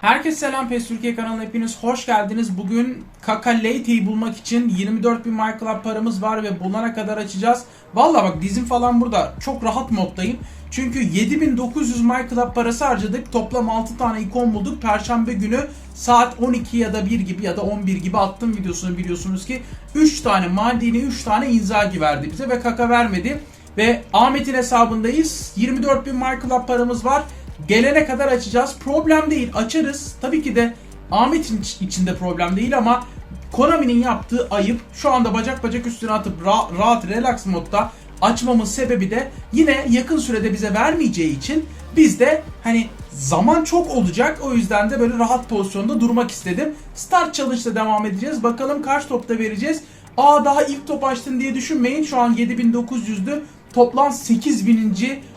Herkese selam PES Türkiye kanalına hepiniz hoş geldiniz. Bugün Kaka Leighty'yi bulmak için 24 bin My Club paramız var ve bulana kadar açacağız. Valla bak dizim falan burada. Çok rahat moddayım. Çünkü 7900 My Club parası harcadık. Toplam 6 tane ikon bulduk. Perşembe günü saat 12 ya da 1 gibi ya da 11 gibi attım videosunu biliyorsunuz ki 3 tane Maldini 3 tane Inzaghi verdi bize ve Kaka vermedi. Ve Ahmet'in hesabındayız. 24 bin My Club paramız var. Gelene kadar açacağız. Problem değil. Açarız. Tabii ki de Ahmet'in iç- içinde problem değil ama Konami'nin yaptığı ayıp. Şu anda bacak bacak üstüne atıp ra- rahat relax modda açmamın sebebi de yine yakın sürede bize vermeyeceği için biz de hani zaman çok olacak. O yüzden de böyle rahat pozisyonda durmak istedim. Start challenge'da devam edeceğiz. Bakalım kaç topta vereceğiz. Aa daha ilk top açtın diye düşünmeyin. Şu an 7900'dü. Toplam 8000.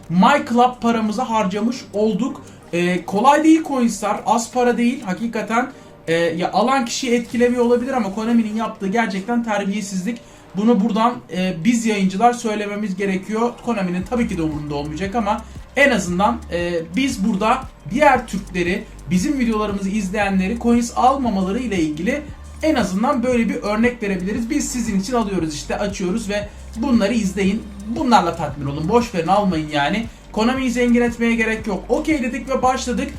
My Club paramızı harcamış olduk. Ee, kolay değil Coinstar. Az para değil. Hakikaten e, ya alan kişiyi etkilemiyor olabilir ama Konami'nin yaptığı gerçekten terbiyesizlik. Bunu buradan e, biz yayıncılar söylememiz gerekiyor. Konami'nin tabii ki de umurunda olmayacak ama en azından e, biz burada diğer Türkleri, bizim videolarımızı izleyenleri coins almamaları ile ilgili en azından böyle bir örnek verebiliriz. Biz sizin için alıyoruz işte açıyoruz ve bunları izleyin. Bunlarla tatmin olun. Boş verin almayın yani. Konami'yi zengin etmeye gerek yok. Okey dedik ve başladık.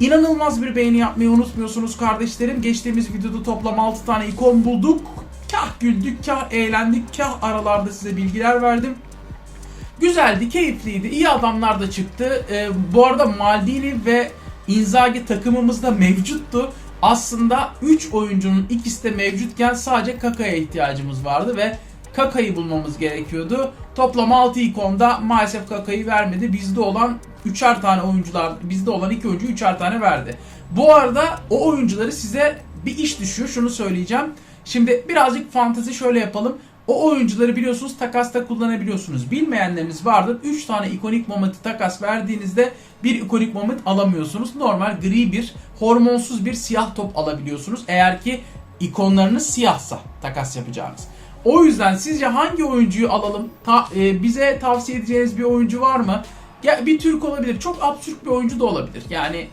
İnanılmaz bir beğeni yapmayı unutmuyorsunuz kardeşlerim. Geçtiğimiz videoda toplam 6 tane ikon bulduk. Kah güldük, kah eğlendik, kah aralarda size bilgiler verdim. Güzeldi, keyifliydi. İyi adamlar da çıktı. Ee, bu arada Maldini ve Inzaghi takımımızda mevcuttu. Aslında 3 oyuncunun ikisi de mevcutken sadece Kaka'ya ihtiyacımız vardı ve Kaka'yı bulmamız gerekiyordu. Toplam 6 ikonda maalesef Kaka'yı vermedi. Bizde olan 3'er tane oyuncular, bizde olan 2 oyuncu 3'er tane verdi. Bu arada o oyuncuları size bir iş düşüyor. Şunu söyleyeceğim. Şimdi birazcık fantezi şöyle yapalım. O oyuncuları biliyorsunuz takasta kullanabiliyorsunuz. Bilmeyenleriniz vardır. 3 tane ikonik momenti takas verdiğinizde bir ikonik moment alamıyorsunuz. Normal gri bir, hormonsuz bir siyah top alabiliyorsunuz. Eğer ki ikonlarınız siyahsa takas yapacağınız. O yüzden sizce hangi oyuncuyu alalım? Ta- e, bize tavsiye edeceğiniz bir oyuncu var mı? Ya bir Türk olabilir. Çok absürt bir oyuncu da olabilir. Yani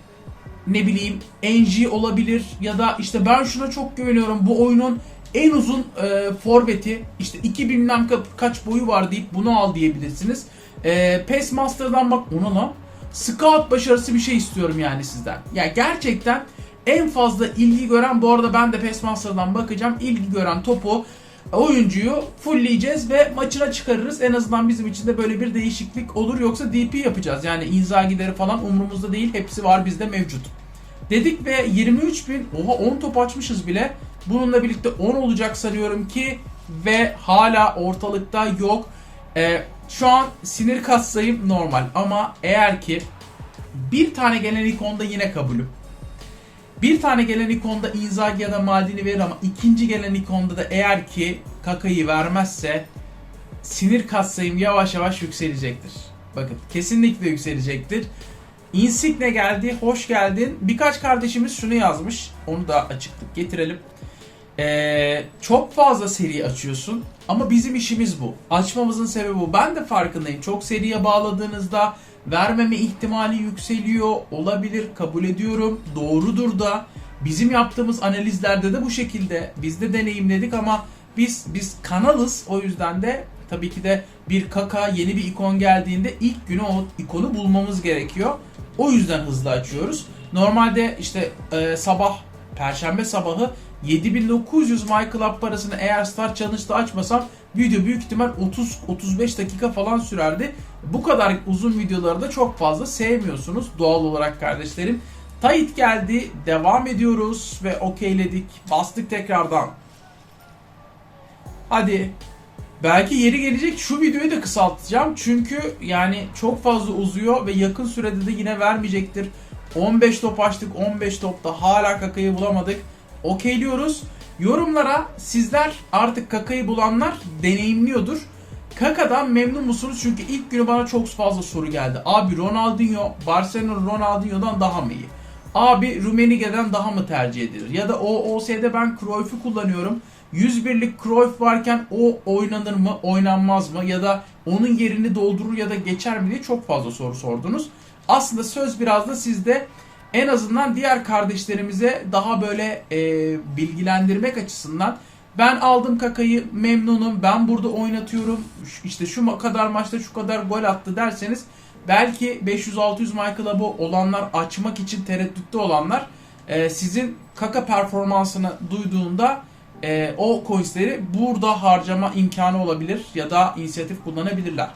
ne bileyim NG olabilir ya da işte ben şuna çok güveniyorum bu oyunun en uzun e, forveti işte 2 bilmem ka- kaç boyu var deyip bunu al diyebilirsiniz. E, PES Master'dan bak ona lan. Scout başarısı bir şey istiyorum yani sizden. Ya gerçekten en fazla ilgi gören bu arada ben de PES Master'dan bakacağım. ilgi gören topu oyuncuyu fullleyeceğiz ve maçına çıkarırız. En azından bizim için de böyle bir değişiklik olur. Yoksa DP yapacağız. Yani Inzaghi'leri falan umurumuzda değil. Hepsi var bizde mevcut. Dedik ve 23 bin, oha 10 top açmışız bile. Bununla birlikte 10 olacak sanıyorum ki ve hala ortalıkta yok. Ee, şu an sinir katsayım normal ama eğer ki bir tane gelen ikonda yine kabulüm. Bir tane gelen ikonda Inzaghi ya da Maldini verir ama ikinci gelen ikonda da eğer ki Kaka'yı vermezse sinir katsayım yavaş yavaş yükselecektir. Bakın kesinlikle yükselecektir. Insigne geldi, hoş geldin. Birkaç kardeşimiz şunu yazmış. Onu da açıklık getirelim. Ee, çok fazla seri açıyorsun ama bizim işimiz bu. Açmamızın sebebi bu. Ben de farkındayım. Çok seriye bağladığınızda vermeme ihtimali yükseliyor. Olabilir, kabul ediyorum. Doğrudur da. Bizim yaptığımız analizlerde de bu şekilde. Biz de deneyimledik ama biz biz kanalız. O yüzden de tabii ki de bir kaka yeni bir ikon geldiğinde ilk günü o ikonu bulmamız gerekiyor. O yüzden hızlı açıyoruz. Normalde işte e, sabah Perşembe sabahı 7900 My Club parasını eğer Start Challenge'da açmasam video büyük ihtimal 30-35 dakika falan sürerdi. Bu kadar uzun videoları da çok fazla sevmiyorsunuz doğal olarak kardeşlerim. Tayit geldi. Devam ediyoruz ve okeyledik. Bastık tekrardan. Hadi. Belki yeri gelecek şu videoyu da kısaltacağım. Çünkü yani çok fazla uzuyor ve yakın sürede de yine vermeyecektir. 15 top açtık. 15 topta hala kakayı bulamadık. Okeyliyoruz. Yorumlara sizler artık kakayı bulanlar deneyimliyordur. Kaka'dan memnun musunuz? Çünkü ilk günü bana çok fazla soru geldi. Abi Ronaldinho, Barcelona Ronaldinho'dan daha mı iyi? Abi Rummenigge'den daha mı tercih edilir? Ya da o OS'de ben Cruyff'u kullanıyorum. 101'lik Cruyff varken o oynanır mı, oynanmaz mı? Ya da onun yerini doldurur ya da geçer mi diye çok fazla soru sordunuz. Aslında söz biraz da sizde. En azından diğer kardeşlerimize daha böyle e, bilgilendirmek açısından ben aldım kakayı memnunum ben burada oynatıyorum işte şu kadar maçta şu kadar gol attı derseniz belki 500-600 My Club'ı olanlar açmak için tereddütte olanlar e, sizin kaka performansını duyduğunda e, o coinsleri burada harcama imkanı olabilir ya da inisiyatif kullanabilirler.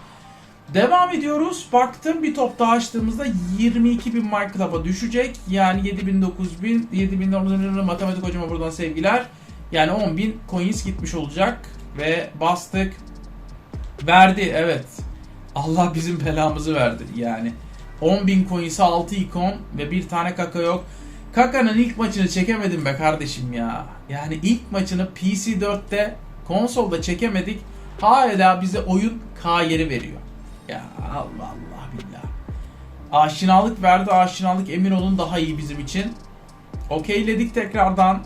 Devam ediyoruz. Baktım bir top daha açtığımızda 22.000 My Club'a düşecek. Yani 7.000, 9.000, 7.000 matematik hocama buradan sevgiler. Yani 10.000 coins gitmiş olacak. Ve bastık. Verdi evet. Allah bizim belamızı verdi yani. 10.000 coins'e 6 ikon ve bir tane kaka yok. Kaka'nın ilk maçını çekemedim be kardeşim ya. Yani ilk maçını PC4'te konsolda çekemedik. Hala bize oyun K yeri veriyor. Ya Allah Allah billah. Aşinalık verdi. Aşinalık emin olun daha iyi bizim için. Okeyledik tekrardan.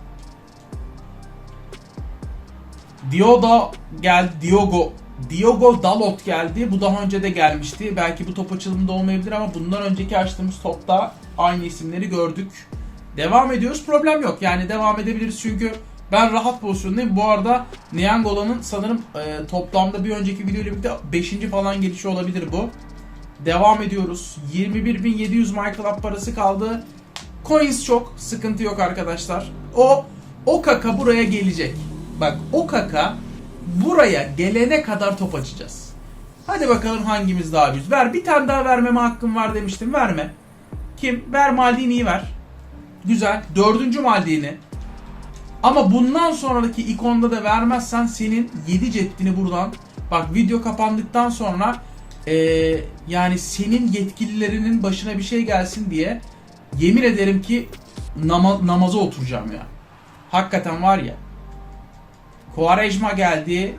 Diogo geldi. Diogo Diogo Dalot geldi. Bu daha önce de gelmişti. Belki bu top açılımında olmayabilir ama bundan önceki açtığımız topta aynı isimleri gördük. Devam ediyoruz. Problem yok. Yani devam edebiliriz çünkü ben rahat pozisyondayım. Bu arada Niangola'nın sanırım e, toplamda bir önceki video ile birlikte 5. falan gelişi olabilir bu. Devam ediyoruz. 21.700 My Club parası kaldı. Coins çok. Sıkıntı yok arkadaşlar. O o kaka buraya gelecek. Bak o kaka buraya gelene kadar top açacağız. Hadi bakalım hangimiz daha büyük. Ver bir tane daha vermeme hakkım var demiştim. Verme. Kim? Ver Maldini'yi ver. Güzel. Dördüncü Maldini. Ama bundan sonraki ikonda da vermezsen senin 7 ceddini buradan bak video kapandıktan sonra eee, yani senin yetkililerinin başına bir şey gelsin diye yemin ederim ki nama- namaza oturacağım ya. Hakikaten var ya. Quaresma geldi.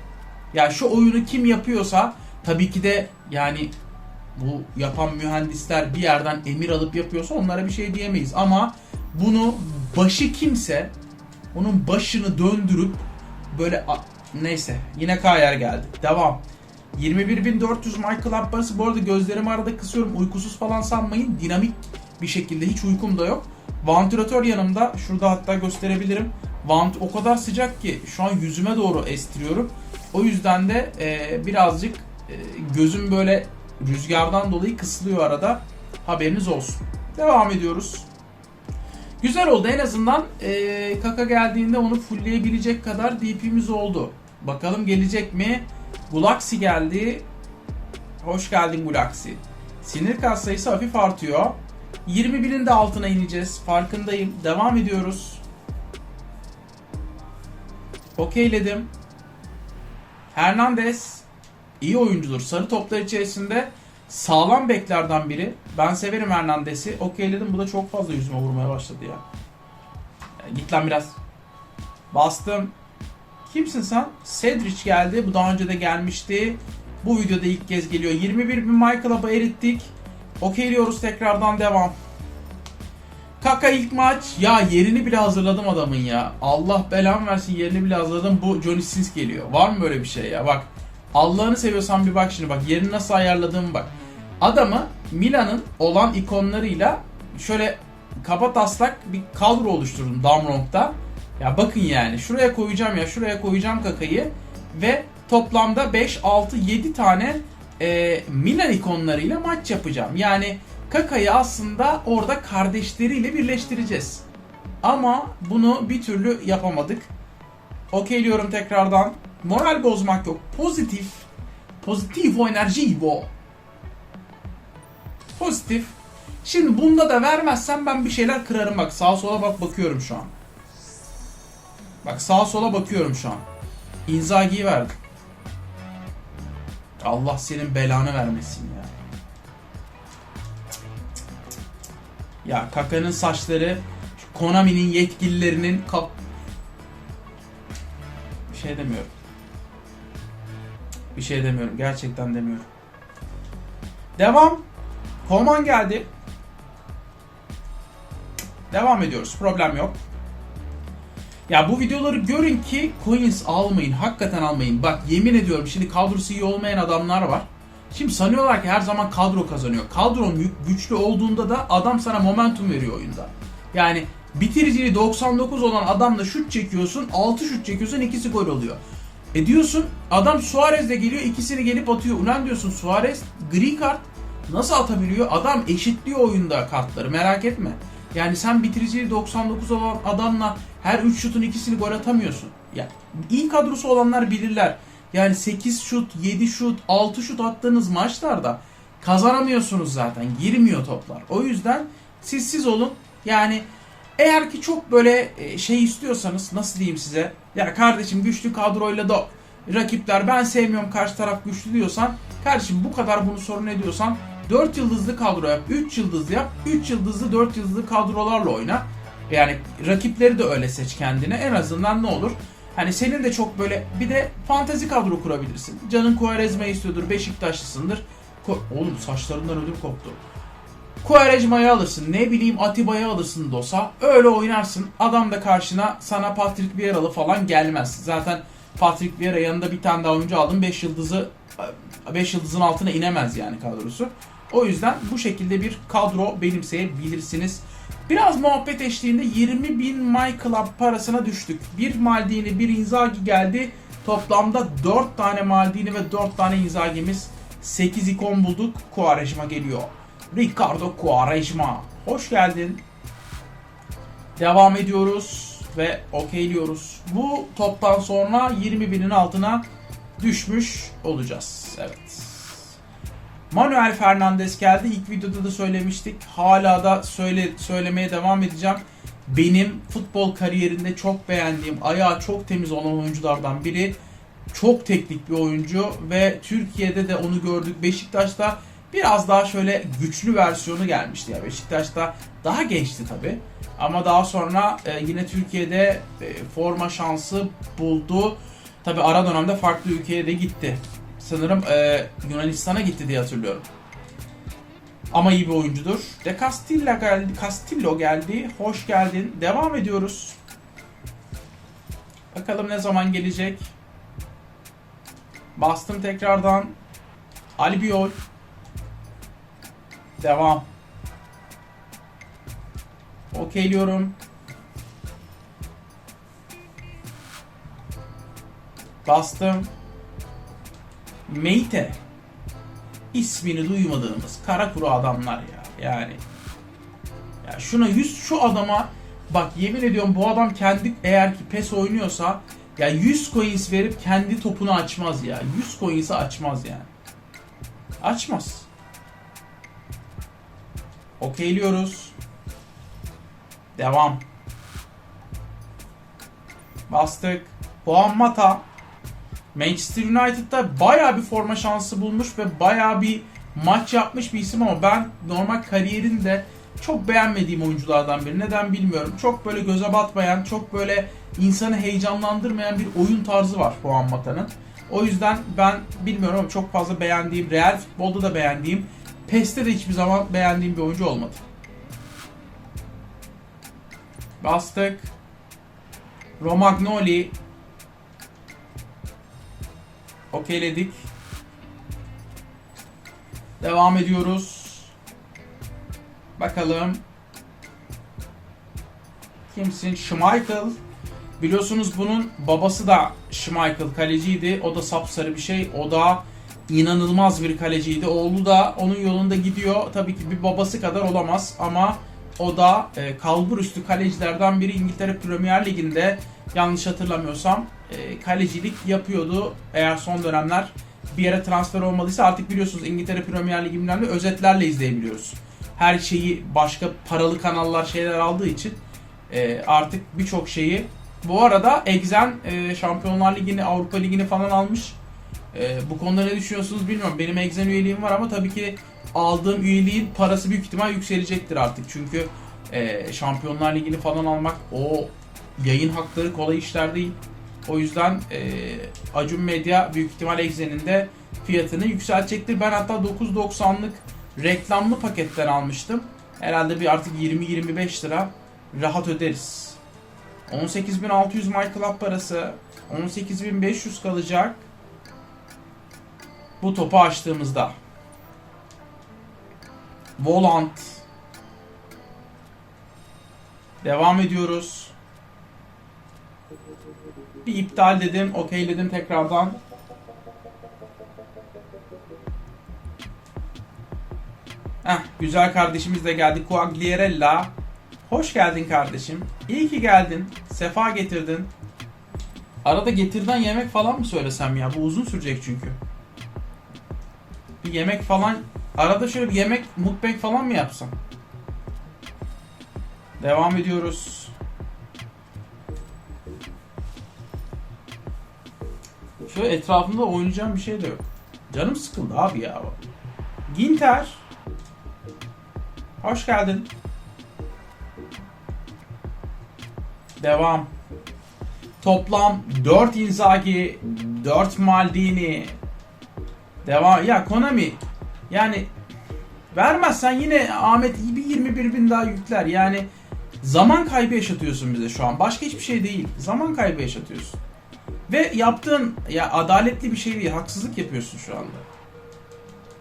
Ya şu oyunu kim yapıyorsa tabii ki de yani bu yapan mühendisler bir yerden emir alıp yapıyorsa onlara bir şey diyemeyiz. Ama bunu başı kimse onun başını döndürüp böyle neyse yine K yer geldi. Devam. 21.400 My Club parası. Bu arada gözlerimi arada kısıyorum. Uykusuz falan sanmayın. Dinamik bir şekilde hiç uykum da yok. Vantilatör yanımda. Şurada hatta gösterebilirim. Vant o kadar sıcak ki şu an yüzüme doğru estiriyorum. O yüzden de e, birazcık e, gözüm böyle rüzgardan dolayı kısılıyor arada. Haberiniz olsun. Devam ediyoruz. Güzel oldu en azından e, kaka geldiğinde onu fullleyebilecek kadar DP'miz oldu. Bakalım gelecek mi? Gulaxi geldi. Hoş geldin Gulaxi. Sinir kas sayısı hafif artıyor. 21'in de altına ineceğiz. Farkındayım. Devam ediyoruz. Okeyledim. Hernandez iyi oyuncudur. Sarı toplar içerisinde sağlam beklerden biri. Ben severim Hernandez'i. Okeyledim. Bu da çok fazla yüzüme vurmaya başladı ya. git lan biraz. Bastım. Kimsin sen? Cedric geldi. Bu daha önce de gelmişti. Bu videoda ilk kez geliyor. 21 bin My Club'a erittik. Okeyliyoruz tekrardan devam. Kaka ilk maç. Ya yerini bile hazırladım adamın ya. Allah belamı versin yerini bile hazırladım. Bu Johnny Sins geliyor. Var mı böyle bir şey ya? Bak. Allah'ını seviyorsan bir bak şimdi bak. Yerini nasıl ayarladığımı bak. Adamı Milan'ın olan ikonlarıyla şöyle kaba taslak bir kadro oluşturdum Damronk'ta. Ya bakın yani şuraya koyacağım ya şuraya koyacağım kakayı ve toplamda 5, 6, 7 tane e, Milan ikonlarıyla maç yapacağım. Yani Kaka'yı aslında orada kardeşleriyle birleştireceğiz. Ama bunu bir türlü yapamadık. Okeyliyorum tekrardan. Moral bozmak yok. Pozitif. Pozitif o enerji bu. Pozitif. Şimdi bunda da vermezsem ben bir şeyler kırarım bak. Sağa sola bak bakıyorum şu an. Bak sağa sola bakıyorum şu an. Inzaghi'yi verdim. Allah senin belanı vermesin ya. Ya Kaka'nın saçları Konami'nin yetkililerinin kap... Bir şey demiyorum. Bir şey demiyorum. Gerçekten demiyorum. Devam. Koman geldi. Devam ediyoruz. Problem yok. Ya bu videoları görün ki coins almayın. Hakikaten almayın. Bak yemin ediyorum şimdi kadrosu iyi olmayan adamlar var. Şimdi sanıyorlar ki her zaman kadro kazanıyor. Kadron güçlü olduğunda da adam sana momentum veriyor oyunda. Yani bitiriciliği 99 olan adamla şut çekiyorsun, 6 şut çekiyorsun, ikisi gol oluyor. E diyorsun adam Suarez de geliyor ikisini gelip atıyor. Ulan diyorsun Suarez gri kart nasıl atabiliyor? Adam eşitliyor oyunda kartları merak etme. Yani sen bitiriciliği 99 olan adamla her 3 şutun ikisini gol atamıyorsun. Ya iyi kadrosu olanlar bilirler. Yani 8 şut, 7 şut, 6 şut attığınız maçlarda kazanamıyorsunuz zaten. Girmiyor toplar. O yüzden siz siz olun. Yani eğer ki çok böyle e, şey istiyorsanız nasıl diyeyim size? Ya kardeşim güçlü kadroyla da rakipler ben sevmiyorum karşı taraf güçlü diyorsan kardeşim bu kadar bunu sorun ediyorsan 4 yıldızlı kadro yap, 3 yıldızlı yap, 3 yıldızlı 4 yıldızlı kadrolarla oyna. Yani rakipleri de öyle seç kendine. En azından ne olur? Hani senin de çok böyle bir de fantezi kadro kurabilirsin. Canın Quaresma istiyordur, Beşiktaşlısındır. Ko- Oğlum saçlarından ödüm koptu. Quaresma'yı alırsın, ne bileyim Atiba'yı alırsın Dosa. Öyle oynarsın. Adam da karşına sana Patrick Vieira'lı falan gelmez. Zaten Patrick Vieira yanında bir tane daha oyuncu aldım. 5 yıldızı 5 yıldızın altına inemez yani kadrosu. O yüzden bu şekilde bir kadro benimseyebilirsiniz. Biraz muhabbet eşliğinde 20 bin My Club parasına düştük. Bir Maldini, bir Inzaghi geldi. Toplamda 4 tane Maldini ve 4 tane Inzaghi'miz 8 ikon bulduk. Quaresma geliyor. Ricardo Quaresma. Hoş geldin. Devam ediyoruz ve okeyliyoruz. Bu toptan sonra 20 binin altına düşmüş olacağız. Evet. Manuel Fernandes geldi. İlk videoda da söylemiştik. Hala da söyle söylemeye devam edeceğim. Benim futbol kariyerinde çok beğendiğim, ayağı çok temiz olan oyunculardan biri. Çok teknik bir oyuncu ve Türkiye'de de onu gördük. Beşiktaş'ta biraz daha şöyle güçlü versiyonu gelmişti ya. Beşiktaş'ta daha gençti tabi. Ama daha sonra e, yine Türkiye'de e, forma şansı buldu. Tabi ara dönemde farklı ülkeye de gitti. Sanırım e, Yunanistan'a gitti diye hatırlıyorum. Ama iyi bir oyuncudur. De Castilla geldi. Castillo geldi. Hoş geldin. Devam ediyoruz. Bakalım ne zaman gelecek. Bastım tekrardan. Albiol. Devam. Okeyliyorum. Bastım. Meite. İsmini duymadığımız kara kuru adamlar ya. Yani. Ya şuna 100 şu adama bak yemin ediyorum bu adam kendi eğer ki PES oynuyorsa ya 100 coins verip kendi topunu açmaz ya. 100 coins'i açmaz yani. Açmaz. Okeyliyoruz. Devam. Bastık. Juan Mata. Manchester United'da bayağı bir forma şansı bulmuş ve bayağı bir maç yapmış bir isim ama ben normal kariyerinde çok beğenmediğim oyunculardan biri. Neden bilmiyorum. Çok böyle göze batmayan, çok böyle insanı heyecanlandırmayan bir oyun tarzı var Juan Mata'nın. O yüzden ben bilmiyorum ama çok fazla beğendiğim, real futbolda da beğendiğim, PES'te de hiçbir zaman beğendiğim bir oyuncu olmadı. Bastık. Romagnoli. Okeyledik. Devam ediyoruz. Bakalım. Kimsin? Schmeichel. Biliyorsunuz bunun babası da Schmeichel kaleciydi. O da sapsarı bir şey. O da inanılmaz bir kaleciydi. Oğlu da onun yolunda gidiyor. Tabii ki bir babası kadar olamaz ama o da e, kalbur üstü kalecilerden biri İngiltere Premier Ligi'nde yanlış hatırlamıyorsam e, kalecilik yapıyordu. Eğer son dönemler bir yere transfer olmadıysa artık biliyorsunuz İngiltere Premier Ligi bilmem ne özetlerle izleyebiliyoruz. Her şeyi başka paralı kanallar şeyler aldığı için e, artık birçok şeyi bu arada Exen e, Şampiyonlar Ligi'ni, Avrupa Ligi'ni falan almış. E, bu konuda ne düşünüyorsunuz bilmiyorum. Benim Exen üyeliğim var ama tabii ki aldığım üyeliğin parası büyük ihtimal yükselecektir artık. Çünkü Şampiyonlar Ligi'ni falan almak o yayın hakları kolay işler değil. O yüzden e, Acun Medya büyük ihtimal Exen'in de fiyatını yükseltecektir. Ben hatta 9.90'lık reklamlı paketten almıştım. Herhalde bir artık 20-25 lira rahat öderiz. 18.600 My parası. 18.500 kalacak. Bu topu açtığımızda. Volant. Devam ediyoruz. Bir iptal dedim, okeyledim tekrardan. Heh, güzel kardeşimiz de geldi. Quagliarella. Hoş geldin kardeşim. İyi ki geldin. Sefa getirdin. Arada getirden yemek falan mı söylesem ya? Bu uzun sürecek çünkü. Bir yemek falan... Arada şöyle bir yemek mukbang falan mı yapsam? Devam ediyoruz. Şöyle etrafımda oynayacağım bir şey de yok. Canım sıkıldı abi ya. Ginter. Hoş geldin. Devam. Toplam 4 Inzaghi, 4 Maldini. Devam. Ya Konami yani vermezsen yine Ahmet bir 21 bin daha yükler. Yani zaman kaybı yaşatıyorsun bize şu an. Başka hiçbir şey değil. Zaman kaybı yaşatıyorsun. Ve yaptığın ya adaletli bir şey değil. Haksızlık yapıyorsun şu anda.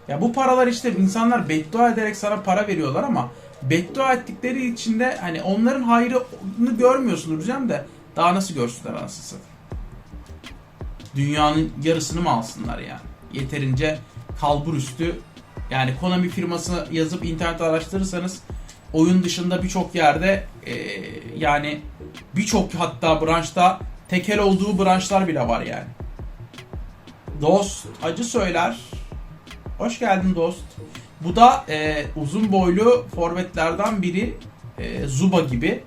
Ya bu paralar işte insanlar beddua ederek sana para veriyorlar ama beddua ettikleri için de hani onların hayrını görmüyorsundur diyeceğim de daha nasıl görsünler anasını satayım. Dünyanın yarısını mı alsınlar yani? Yeterince kalbur üstü yani Konami firması yazıp internette araştırırsanız oyun dışında birçok yerde e, yani birçok hatta branşta tekel olduğu branşlar bile var yani. Dost acı söyler. Hoş geldin dost. Bu da e, uzun boylu forvetlerden biri e, Zuba gibi.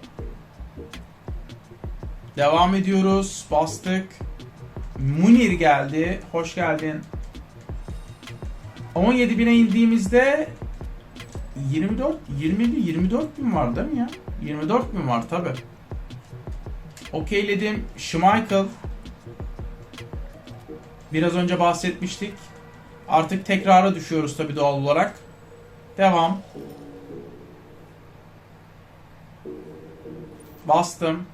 Devam ediyoruz. Bastık. Munir geldi. Hoş geldin. 17 bine indiğimizde 24 27 24 bin var değil mi ya? 24 bin var tabi. Okeyledim. Schmeichel. Biraz önce bahsetmiştik. Artık tekrara düşüyoruz tabi doğal olarak. Devam. Bastım.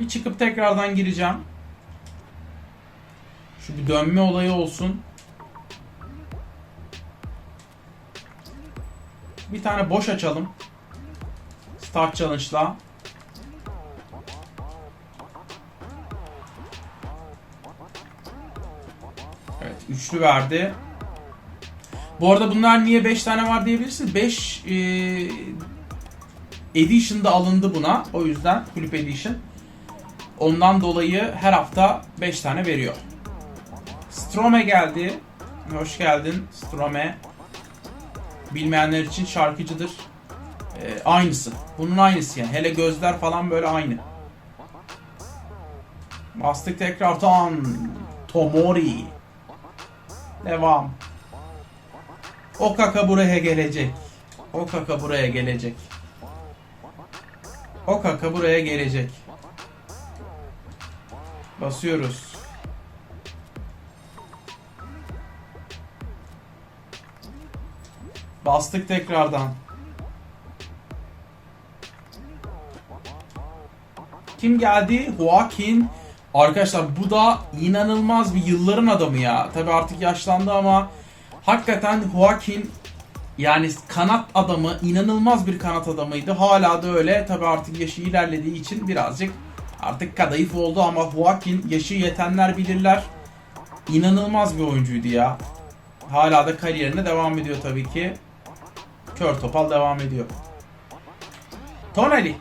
Bir çıkıp tekrardan gireceğim. Şu bir dönme olayı olsun. Bir tane boş açalım. Start challenge'la. Evet, üçlü verdi. Bu arada bunlar niye 5 tane var diyebilirsiniz. 5 e, Edition'da alındı buna. O yüzden kulüp Edition. Ondan dolayı her hafta 5 tane veriyor. Strome geldi. Hoş geldin Strome. Bilmeyenler için şarkıcıdır. Ee, aynısı. Bunun aynısı yani. Hele gözler falan böyle aynı. Bastık tekrardan. Tomori. Devam. O kaka buraya gelecek. O kaka buraya gelecek. O kaka buraya gelecek. Basıyoruz. Bastık tekrardan. Kim geldi? Joaquin. Arkadaşlar bu da inanılmaz bir yılların adamı ya. Tabi artık yaşlandı ama hakikaten Joaquin yani kanat adamı inanılmaz bir kanat adamıydı. Hala da öyle. Tabi artık yaşı ilerlediği için birazcık artık kadayıf oldu ama Joaquin yaşı yetenler bilirler. İnanılmaz bir oyuncuydu ya. Hala da kariyerine devam ediyor tabii ki. Kör topal devam ediyor. Tonali.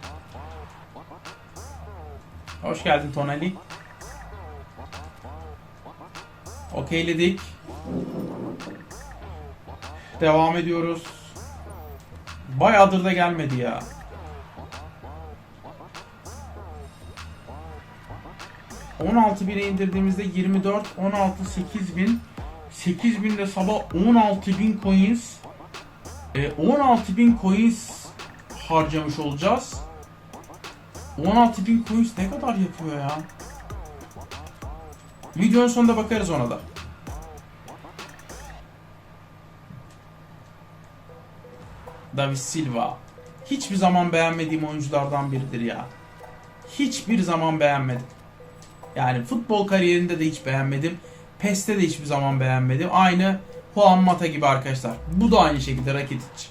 Hoş geldin Tonali. Okeyledik. Devam ediyoruz. Bayağıdır da gelmedi ya. ...16 bine indirdiğimizde 24, 16, 8 bin... ...8 binde sabah 16 bin coins... E, 16.000 coins harcamış olacağız. 16.000 coins ne kadar yapıyor ya? Videonun sonunda bakarız ona da. David Silva. Hiçbir zaman beğenmediğim oyunculardan biridir ya. Hiçbir zaman beğenmedim. Yani futbol kariyerinde de hiç beğenmedim. PES'te de hiçbir zaman beğenmedim. Aynı Juan Mata gibi arkadaşlar. Bu da aynı şekilde Rakitic.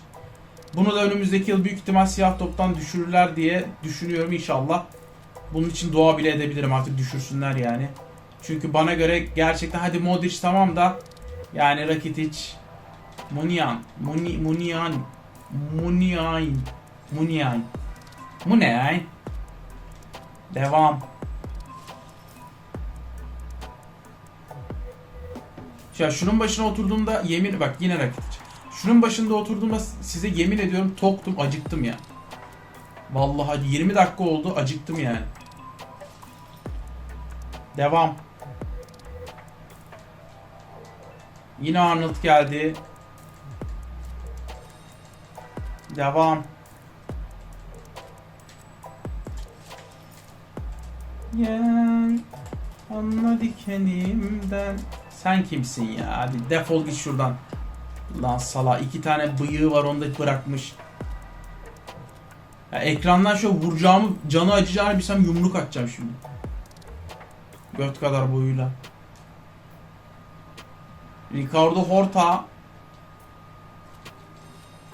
Bunu da önümüzdeki yıl büyük ihtimal siyah toptan düşürürler diye düşünüyorum inşallah. Bunun için dua bile edebilirim artık düşürsünler yani. Çünkü bana göre gerçekten hadi Modric tamam da yani Rakitic, Munian, Muni, Munian, Munian, Munian, Munian. Devam. Ya şunun başına oturduğumda yemin bak yine Rakitic. Şunun başında oturduğumda size yemin ediyorum toktum, acıktım ya. Vallahi 20 dakika oldu, acıktım yani. Devam. Yine Arnold geldi. Devam. Gel anla dikenimden. Sen kimsin ya? Hadi defol git şuradan. Lan sala iki tane bıyığı var onu da bırakmış. Ya ekrandan şöyle vuracağımı, canı acıyacağını bilsem yumruk atacağım şimdi. Göt kadar boyuyla. Ricardo Horta.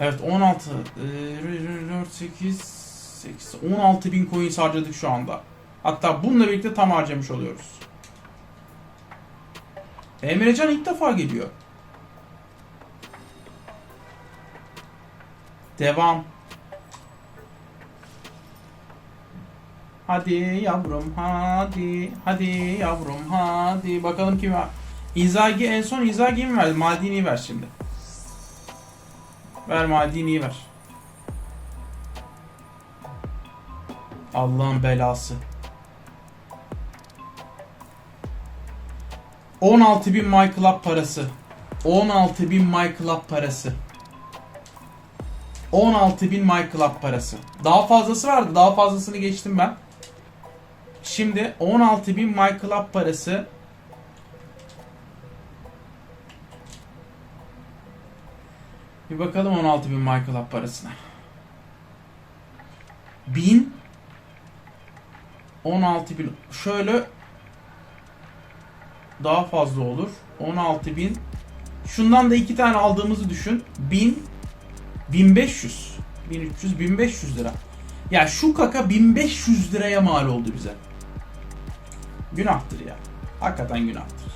Evet 16. Ee, 4, 8, 8, 16 bin coin harcadık şu anda. Hatta bununla birlikte tam harcamış oluyoruz. Emrecan ilk defa geliyor. Devam. Hadi yavrum hadi. Hadi yavrum hadi. Bakalım kim var. Inzaghi en son Inzaghi'yi mi verdi? Maldini'yi ver şimdi. Ver Maldini'yi ver. Allah'ın belası. 16.000 My Club parası. 16.000 My Club parası. 16.000 My Club parası. Daha fazlası vardı. Daha fazlasını geçtim ben. Şimdi 16.000 My Club parası. Bir bakalım 16.000 My Club parasına. 1000 16.000 şöyle daha fazla olur. 16.000 Şundan da iki tane aldığımızı düşün. 1000 1500 1300 1500 lira. Ya şu kaka 1500 liraya mal oldu bize. Günahtır ya. Hakikaten günahtır.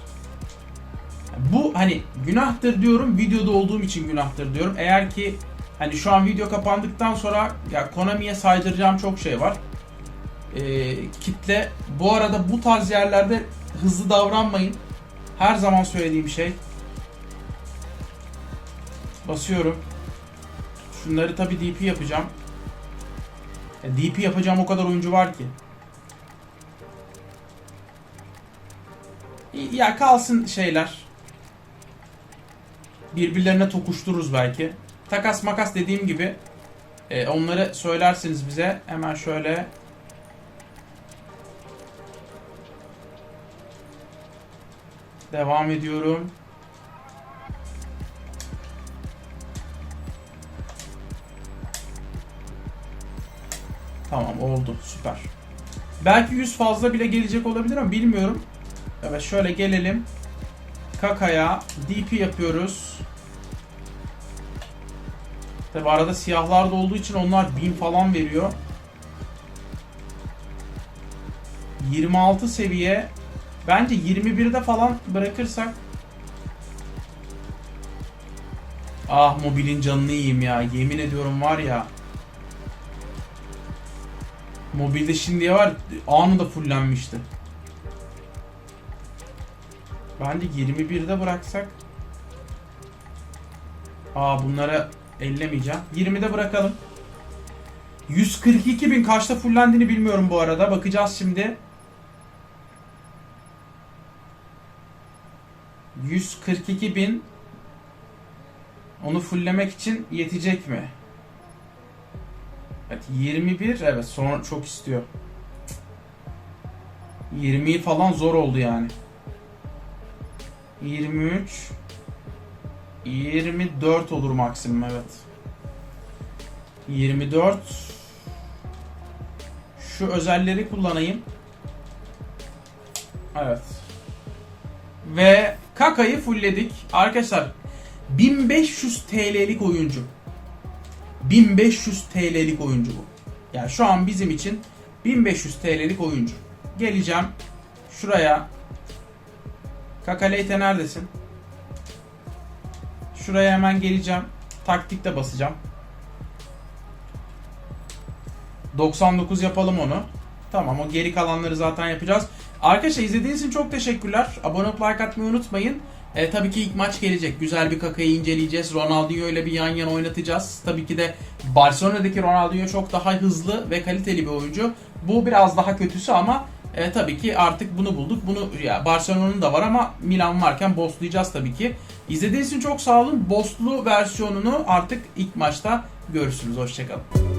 Bu hani günahtır diyorum videoda olduğum için günahtır diyorum. Eğer ki hani şu an video kapandıktan sonra ya Konami'ye saydıracağım çok şey var. Ee, kitle bu arada bu tarz yerlerde hızlı davranmayın. Her zaman söylediğim şey. Basıyorum. Şunları tabi DP yapacağım. Ya DP yapacağım o kadar oyuncu var ki. Ya kalsın şeyler. Birbirlerine tokuştururuz belki. Takas makas dediğim gibi. E, onları söylersiniz bize. Hemen şöyle. Devam ediyorum. Tamam oldu süper. Belki 100 fazla bile gelecek olabilir ama bilmiyorum. Evet şöyle gelelim. Kaka'ya DP yapıyoruz. Tabi arada siyahlar da olduğu için onlar 1000 falan veriyor. 26 seviye. Bence 21'de falan bırakırsak. Ah mobilin canını yiyeyim ya. Yemin ediyorum var ya. Mobilde şimdiye var anında fullenmişti. Bence 21'de bıraksak. Aa bunlara ellemeyeceğim. 20'de bırakalım. 142 bin kaçta fullendiğini bilmiyorum bu arada. Bakacağız şimdi. 142 bin onu fulllemek için yetecek mi? Evet 21 evet sonra çok istiyor. 20 falan zor oldu yani. 23 24 olur maksimum evet. 24 Şu özelleri kullanayım. Evet. Ve Kaka'yı fullledik. Arkadaşlar 1500 TL'lik oyuncu. 1500 TL'lik oyuncu bu. Yani şu an bizim için 1500 TL'lik oyuncu. Geleceğim şuraya. Kaka Leyte neredesin? Şuraya hemen geleceğim. Taktikte basacağım. 99 yapalım onu. Tamam o geri kalanları zaten yapacağız. Arkadaşlar izlediğiniz için çok teşekkürler. Abone olup like atmayı unutmayın. E, tabii ki ilk maç gelecek. Güzel bir kakayı inceleyeceğiz. Ronaldinho ile bir yan yana oynatacağız. Tabii ki de Barcelona'daki Ronaldinho çok daha hızlı ve kaliteli bir oyuncu. Bu biraz daha kötüsü ama e, tabii ki artık bunu bulduk. Bunu ya Barcelona'nın da var ama Milan varken bosslayacağız tabii ki. İzlediğiniz için çok sağ olun. Bosslu versiyonunu artık ilk maçta görürsünüz. Hoşçakalın.